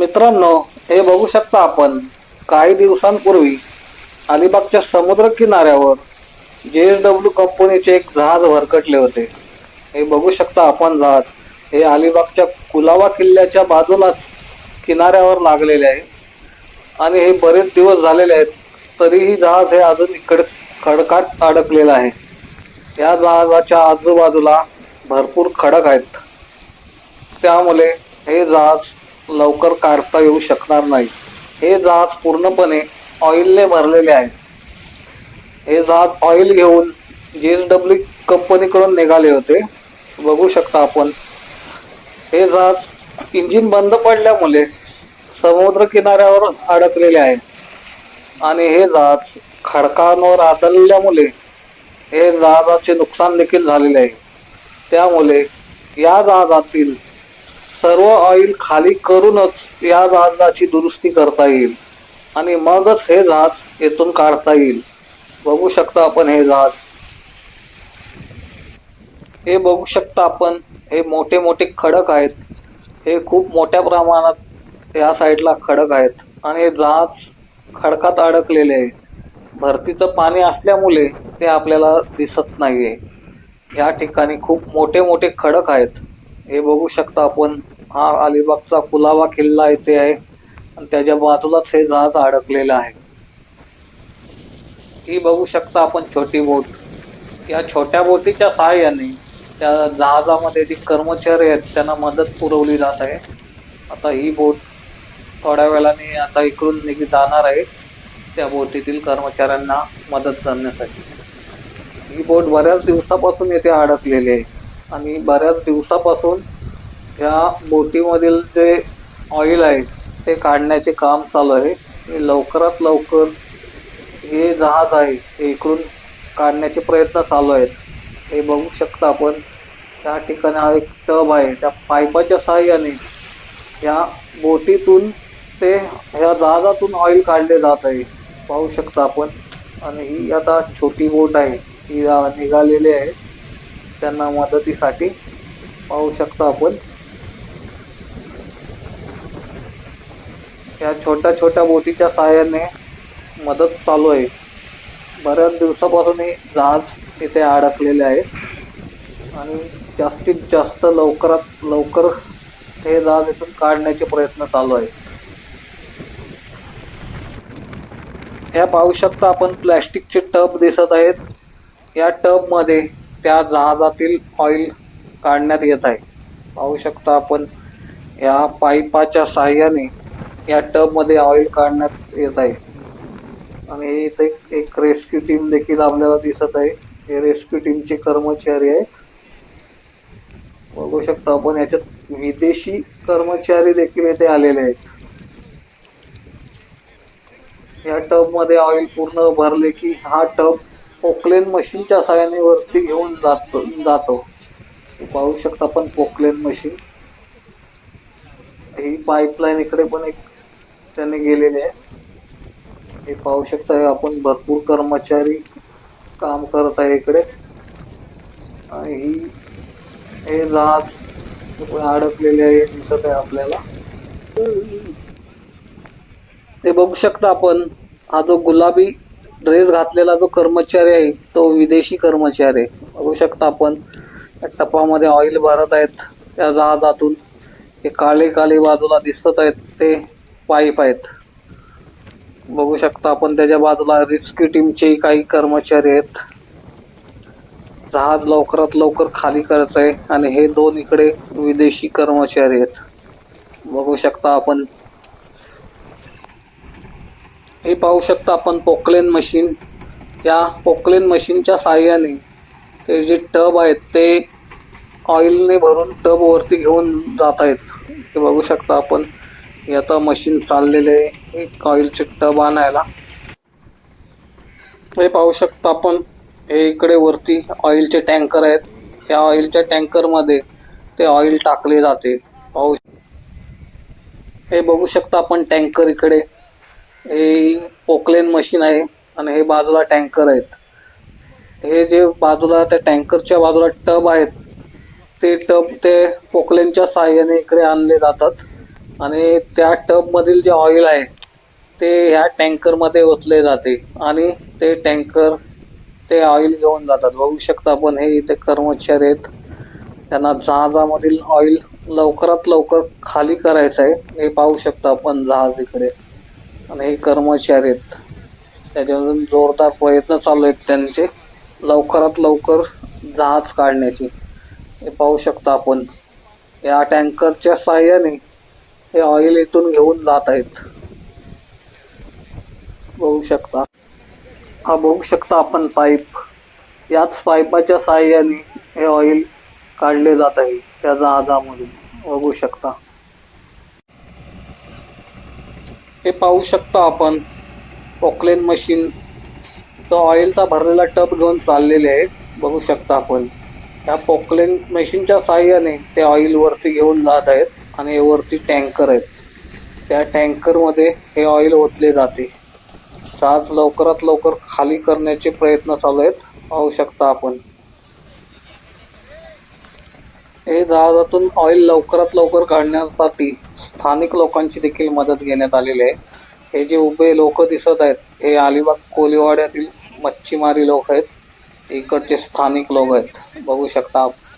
मित्रांनो हे बघू शकता आपण काही दिवसांपूर्वी अलिबागच्या समुद्र किनाऱ्यावर जे एस डब्ल्यू कंपनीचे एक जहाज भरकटले होते. हे बघू शकता आपण जहाज. हे अलिबागच्या कुलावा किल्ल्याच्या बाजूलाच किनाऱ्यावर लागलेले आहे. आणि हे बरेच दिवस झालेले आहेत तरीही जहाज हे अजून इकडेच खडकात अडकलेलं आहे. या जहाजाच्या आजूबाजूला भरपूर खडक आहेत. त्यामुळे हे जहाज लवकर काढता येऊ शकणार नाही. हे जहाज पूर्णपणे ऑइलने भरलेले आहे. हे जहाज ऑइल घेऊन जी एस डब्ल्यू कंपनीकडून निघाले होते. बघू शकता आपण. हे जहाज इंजिन बंद पडल्यामुळे समुद्र किनाऱ्यावर अडकलेले आहे. आणि हे जहाज खडकांवर आदळल्यामुळे हे जहाजाचे नुकसान देखील झालेले आहे. त्यामुळे या जहाजातील सर्व ऑइल खाली करूनच या जहाजाची दुरुस्ती करता येईल आणि मगच हे जहाज येथून काढता येईल. बघू शकता आपण हे जहाज हे बघू शकता आपण हे मोठे मोठे खडक आहेत. हे खूप मोठ्या प्रमाणात या साईडला खडक आहेत. आणि हे जहाज खडकात अडकलेले आहे. भरतीचं पाणी असल्यामुळे ते आपल्याला दिसत नाहीये. या ठिकाणी खूप मोठे मोठे खडक आहेत. हे बघू शकता आपण. हा अलिबागचा कुलावा किल्ला इथे आहे. आणि त्याच्या बाजूलाच हे जहाज अडकलेलं आहे. ही बघू शकता आपण छोटी बोट. या छोट्या बोटीच्या सहाय्याने त्या जहाजामध्ये जे कर्मचारी आहेत त्यांना मदत पुरवली जात आहे. आता ही बोट थोड्या वेळाने आता इकडून निघ जाणार आहे. त्या बोटीतील कर्मचाऱ्यांना मदत करण्यासाठी. ही बोट बऱ्याच दिवसापासून येथे अडकलेली आहे. आणि बऱ्याच दिवसापासून या बोटीमधील जे ऑइल आहे ते काढण्याचे काम चालू आहे. आणि लवकरात लवकर हे जहाज आहे हे इकडून काढण्याचे प्रयत्न चालू आहेत. हे बघू शकता आपण. त्या ठिकाणी हा एक टब आहे त्या पाईपाच्या सहाय्याने या बोटीतून ते ह्या जहाजातून ऑइल काढले जात आहे. पाहू शकता आपण. आणि ही आता छोटी बोट आहे. ही निघालेली आहे. त्यांना मदतीसाठी पाहू शकतो आपण. या छोट्या छोट्या बोटीच्या सहाय्याने मदत चालू आहे. बऱ्याच दिवसापासून हे जहाज इथे अडकलेले आहे. आणि जास्तीत जास्त लवकरात लवकर हे जहाज इथून काढण्याचे प्रयत्न चालू आहे. या पाहू शकता आपण प्लॅस्टिकचे टब दिसत आहेत. या टबमध्ये त्या जहाजातील ऑइल काढण्यात येत आहे. पाहू शकता आपण या पाईपाच्या साह्याने या टबमध्ये ऑइल काढण्यात येत आहे. आणि इथे एक- रेस्क्यू टीम देखील आपल्याला दिसत आहे. हे रेस्क्यू टीमचे कर्मचारी आहेत. बघू शकता आपण याच्यात विदेशी कर्मचारी देखील येथे आलेले आहेत. या टबमध्ये ऑइल पूर्ण भरले की हा टब पोकलेन मशीनच्या सहाय्याने वरती घेऊन जातो जातो. पाहू शकता आपण पोकलेन मशीन. ही पाईपलाईन इकडे पण एक त्याने गेलेली आहे. हे पाहू शकता आपण भरपूर कर्मचारी काम करत आहे इकडे. आणि ही हे जहाज अडकलेले आहे दिसत आहे आपल्याला. ते बघू शकता आपण हा जो गुलाबी ड्रेस घातलेला जो कर्मचारी आहे तो विदेशी कर्मचारी आहे. बघू शकता आपण या टपामध्ये ऑइल भरत आहेत त्या जहाजातून. हे काळे काळे बाजूला दिसत आहेत ते पाईप आहेत. बघू शकता आपण त्याच्या बाजूला रेस्क्यू टीमचे काही कर्मचारी आहेत. जहाज लवकरात लवकर खाली करत आहे आणि हे दोन इकडे विदेशी कर्मचारी आहेत. बघू शकता आपण हे पाहू शकता आपण पोकलेन मशीन. या पोकलेन मशीनच्या साहाय्याने ते जे टब आहेत ते ऑइलने भरून टब वरती घेऊन जात आहेत. हे बघू शकता आपण. हे आता मशीन चाललेले आहे. एक ऑइलचे टब आणायला. हे पाहू शकता आपण. हे इकडे वरती ऑइलचे टँकर आहेत. या ऑइलच्या टँकरमध्ये ते ऑइल टाकले जाते. पाहू हे बघू शकता आपण टँकर इकडे. हे पोकलेन मशीन आहे आणि हे बाजूला टँकर आहेत. हे जे बाजूला त्या टँकरच्या बाजूला टब आहेत ते टब ते पोकलेनच्या सहाय्याने इकडे आणले जातात. आणि त्या टबमधील जे ऑइल आहे ते ह्या टँकरमध्ये ओतले जाते आणि ते टँकर ते ऑइल घेऊन जातात. बघू शकता आपण हे इथे कर्मचारी आहेत. त्यांना जहाजामधील ऑइल लवकरात लवकर खाली करायचं आहे. हे पाहू शकता आपण जहाज इकडे. आणि हे कर्मचारी आहेत. त्याच्यामधून जोरदार प्रयत्न चालू आहेत त्यांचे. लवकरात लवकर जहाज काढण्याचे. हे पाहू शकता आपण. या टँकरच्या साह्याने हे ऑइल इथून घेऊन जात आहेत. बघू शकता. हा बघू शकता आपण पाईप. याच पाईपाच्या साह्याने हे ऑइल काढले जात आहे त्या जहाजामधून. बघू शकता. हे पाहू शकता आपण. पोकलेन मशीन तो ऑइलचा भरलेला टब घेऊन चाललेले आहे बघू शकता आपण. ह्या पोकलेन मशीनच्या साह्याने ते ऑइल वरती घेऊन जात आहेत आणि हे वरती टँकर आहेत. त्या टँकरमध्ये हे ऑइल ओतले जाते. जहाज लवकरात लवकर खाली करण्याचे प्रयत्न चालू आहेत. पाहू शकता आपण. हे जहाजातून ऑइल लवकरात लवकर काढण्यासाठी स्थानिक लोकांची देखील मदत घेण्यात आलेली आहे. हे जे उभे लोक दिसत आहेत हे अलिबाग कोलीवाड्यातील मच्छीमारी लोक आहेत. इकडचे स्थानिक लोक आहेत. बघू शकता आपण